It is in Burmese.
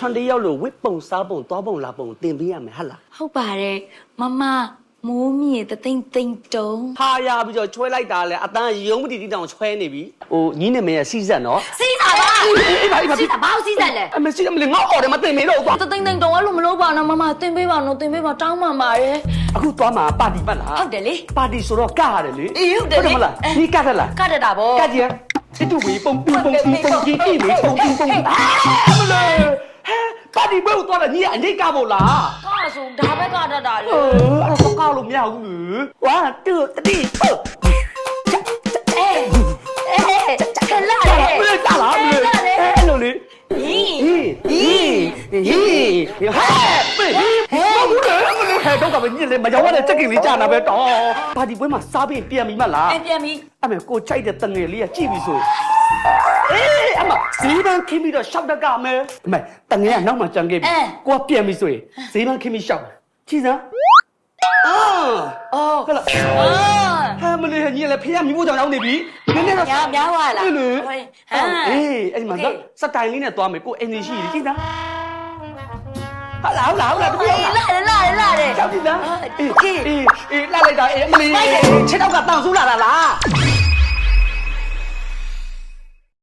ထွန်တယောက်လို့ဝစ်ပုံစားပုံသွားပုံလာပုံတင်ပေးရမယ်ဟဟလားဟုတ်ပါတယ်မမမိုးမြင့်တသိမ့်သိမ့်တုံးဟာရပြီးတော့ချွဲလိုက်တာလေအတန်းရုံးမတီတီတောင်ချွဲနေပြီဟိုညီနေမရဲ့စီးဆက်နော်စီးတာပါအေးအေးပါအေးပါစီးတာဘာလို့စီးတယ်လဲအမေစီးအမလေးငါအော်တယ်မတင်မေတော့ကွာတသိမ့်သိမ့်တုံးအဲ့လိုမလုပ်ပါနဲ့မမတင်ပေးပါနော်တင်ပေးပါတောင်းပါပါတယ်အခုသွားမှာပါတီပတ်လားဟုတ်တယ်လေပါတီဆိုတော့ကရတယ်လေအေးဟုတ်တယ်လေမလားဒီကတ်လားကတတာဗောကတ်ကြီးချစ်တူဝေးပုံပူပုံပီပုံကြီးတိလေပုံပူပုံအာမလေး ဒီဘက်ကိုသွားတာညီကအငိတ်ကမို့လားကဆိုဒါဘက်ကတတ်တာလေအဲ့တော့ကောက်လို့မရဘူးလေ1 2 3 4အေးအေးခလာလေမင်းစားလားမင်းအဲ့လိုလေဟီဟီဟီဟဲ့ဟဲ့ဘူးလေမလို့ဟဲ့တော့ကမညစ်လေမရောက်ရတဲ့ချက်ကိလေးကြာနာပဲတော့ပါတီပွဲမှာစားပြီးပြန်ပြီမလားပြန်ပြီအမေကိုကြိုက်တဲ့တငယ်လေးကကြည့်ပြီဆိုအေး ဈေးပန်းခင်းပြီးတော့ရှောက်တက်ကမယ်အမေတငယ်ကနောက်မှကြံခဲ့ပြီကိုကပြန်ပြီဆိုရင်ဈေးပန်းခင်းပြီးရှောက်ကြည့်စမ်းအာအော်ဟဲ့လားအာဟာမလေးညီလည်းဖေးရမိဖို့ကြောင့်ရောက်နေပြီနည်းနည်းတော့များများပါလားအေးလေဟမ်အေးအဲ့ဒီမှာစတိုင်လေးနဲ့သွားမယ်ကိုအင်ဂျင်ရှိတယ်ကြည့်သားဟာလာလာလာတပည့်အေးလာလာလေလာလေလာလေကြောက်ကြည့်သားအေးအေးအေးအေးလာလိုက်တာအေးမလေးခြေတော့ကတောင်ဆူးလာတာလား